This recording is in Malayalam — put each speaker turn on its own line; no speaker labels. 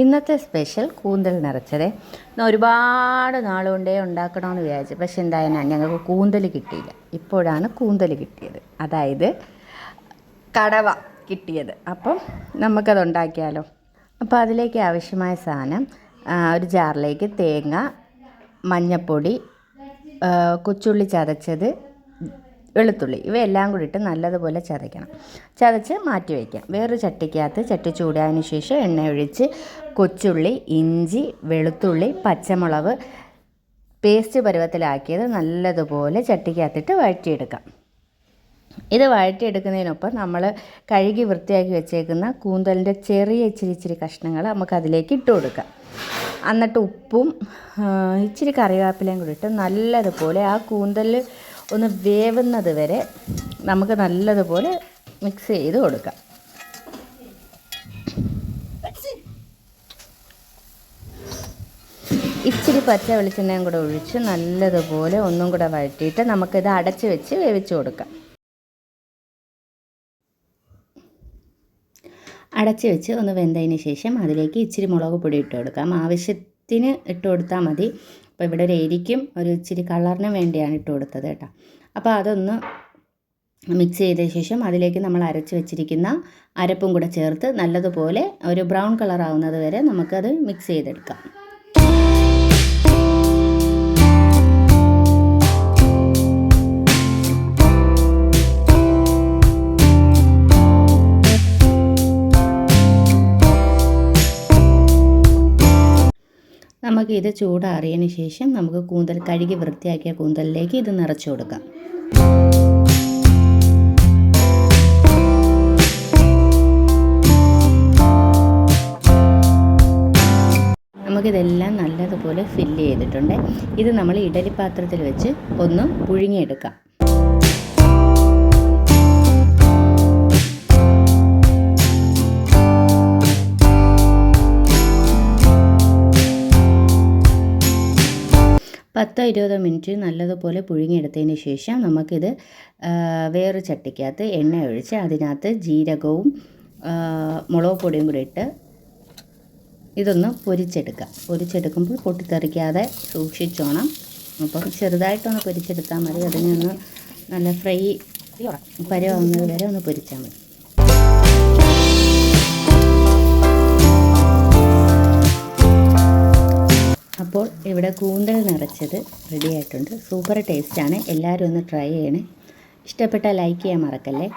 ഇന്നത്തെ സ്പെഷ്യൽ കൂന്തൽ നിറച്ചത്. ഒരുപാട് നാളുകൊണ്ടേ ഉണ്ടാക്കണമെന്ന് വിചാരിച്ചു. പക്ഷെ എന്തായാലും ഞങ്ങൾക്ക് കൂന്തൽ കിട്ടിയില്ല. ഇപ്പോഴാണ് കൂന്തൽ കിട്ടിയത്. അതായത് കടവ കിട്ടിയത്. അപ്പം നമുക്കത് ഉണ്ടാക്കിയാലോ. അപ്പോൾ അതിലേക്ക് ആവശ്യമായ സാധനം ഒരു ജാറിലേക്ക് തേങ്ങ മഞ്ഞപ്പൊടി കൊച്ചുള്ളി ചതച്ചത് വെളുത്തുള്ളി ഇവയെല്ലാം കൂടി ഇട്ട് നല്ലതുപോലെ ചതയ്ക്കണം. ചതച്ച് മാറ്റി വയ്ക്കാം. വേറൊരു ചട്ടിക്കകത്ത് ചട്ടി ചൂടായതിനു ശേഷം എണ്ണ ഒഴിച്ച് കൊച്ചുള്ളി ഇഞ്ചി വെളുത്തുള്ളി പച്ചമുളക് പേസ്റ്റ് പരുവത്തിലാക്കിയത് നല്ലതുപോലെ ചട്ടിക്കകത്തിട്ട് വഴറ്റിയെടുക്കാം. ഇത് വഴറ്റിയെടുക്കുന്നതിനൊപ്പം നമ്മൾ കഴുകി വൃത്തിയാക്കി വെച്ചേക്കുന്ന കൂന്തലിന്റെ ചെറിയ ഇച്ചിരി ഇച്ചിരി കഷ്ണങ്ങൾ നമുക്ക് അതിലേക്ക് ഇട്ട് കൊടുക്കാം. എന്നിട്ട് ഉപ്പും ഇച്ചിരി കറിവേപ്പിലയും കൂടി ഇട്ട് നല്ലതുപോലെ ആ കൂന്തൽ ഒന്ന് വേവുന്നത് വരെ നമുക്ക് നല്ലതുപോലെ മിക്സ് ചെയ്ത് കൊടുക്കാം. ഇച്ചിരി പച്ച വെളിച്ചെണ്ണയും കൂടെ ഒഴിച്ച് നല്ലതുപോലെ ഒന്നും കൂടെ വഴറ്റിയിട്ട് നമുക്കിത് അടച്ച് വെച്ച് വേവിച്ച് കൊടുക്കാം. അടച്ച് വെച്ച് ഒന്ന് വെന്തതിന് ശേഷം അതിലേക്ക് ഇച്ചിരി മുളക് പൊടി ഇട്ട് കൊടുക്കാം. ആവശ്യത്തിന് ഇട്ട് കൊടുത്താൽ മതി. അപ്പോൾ ഇവിടെ ഒരു എരിക്കും ഒരു ഇച്ചിരി കളറിന് വേണ്ടിയാണ് ഇട്ട് കൊടുത്തത് കേട്ടോ. അപ്പോൾ അതൊന്ന് മിക്സ് ചെയ്ത ശേഷം അതിലേക്ക് നമ്മൾ അരച്ച് വെച്ചിരിക്കുന്ന അരപ്പും കൂടെ ചേർത്ത് നല്ലതുപോലെ ഒരു ബ്രൗൺ കളർ ആവുന്നത് വരെ നമുക്കത് മിക്സ് ചെയ്തെടുക്കാം. നമുക്ക് ഇത് ചൂടാറിയതിന് ശേഷം നമുക്ക് കൂന്തൽ കഴുകി വൃത്തിയാക്കിയ കൂന്തലിലേക്ക് ഇത് നിറച്ചു കൊടുക്കാം. നമുക്കിതെല്ലാം നല്ലതുപോലെ ഫില്ല് ചെയ്തിട്ടുണ്ട്. ഇത് നമ്മൾ ഇഡലി പാത്രത്തിൽ വെച്ച് ഒന്ന് പുഴുങ്ങിയെടുക്കാം. പത്തോ ഇരുപതോ മിനിറ്റ് നല്ലതുപോലെ പുഴുങ്ങിയെടുത്തതിന് ശേഷം നമുക്കിത് വേറൊരു ചട്ടിക്കകത്ത് എണ്ണ ഒഴിച്ച് അതിനകത്ത് ജീരകവും മുളക് പൊടിയും കൂടി ഇട്ട് ഇതൊന്ന് പൊരിച്ചെടുക്കാം. പൊരിച്ചെടുക്കുമ്പോൾ പൊട്ടിത്തെറിക്കാതെ സൂക്ഷിച്ചോണം. അപ്പം ചെറുതായിട്ടൊന്ന് പൊരിച്ചെടുത്താൽ മതി. അതിനെ ഒന്ന് നല്ല ഫ്രൈ പരമാവുന്നത് വരെ ഒന്ന് പൊരിച്ചാൽ മതി. ഇവിടെ കൂന്തൽ നിറച്ചത് റെഡി ആയിട്ടുണ്ട്. സൂപ്പർ ടേസ്റ്റാണ് എല്ലാവരും ഒന്ന് ട്രൈ ചെയ്യണേ. ഇഷ്ടപ്പെട്ടാൽ ലൈക്ക് ചെയ്യാൻ മറക്കല്ലേ?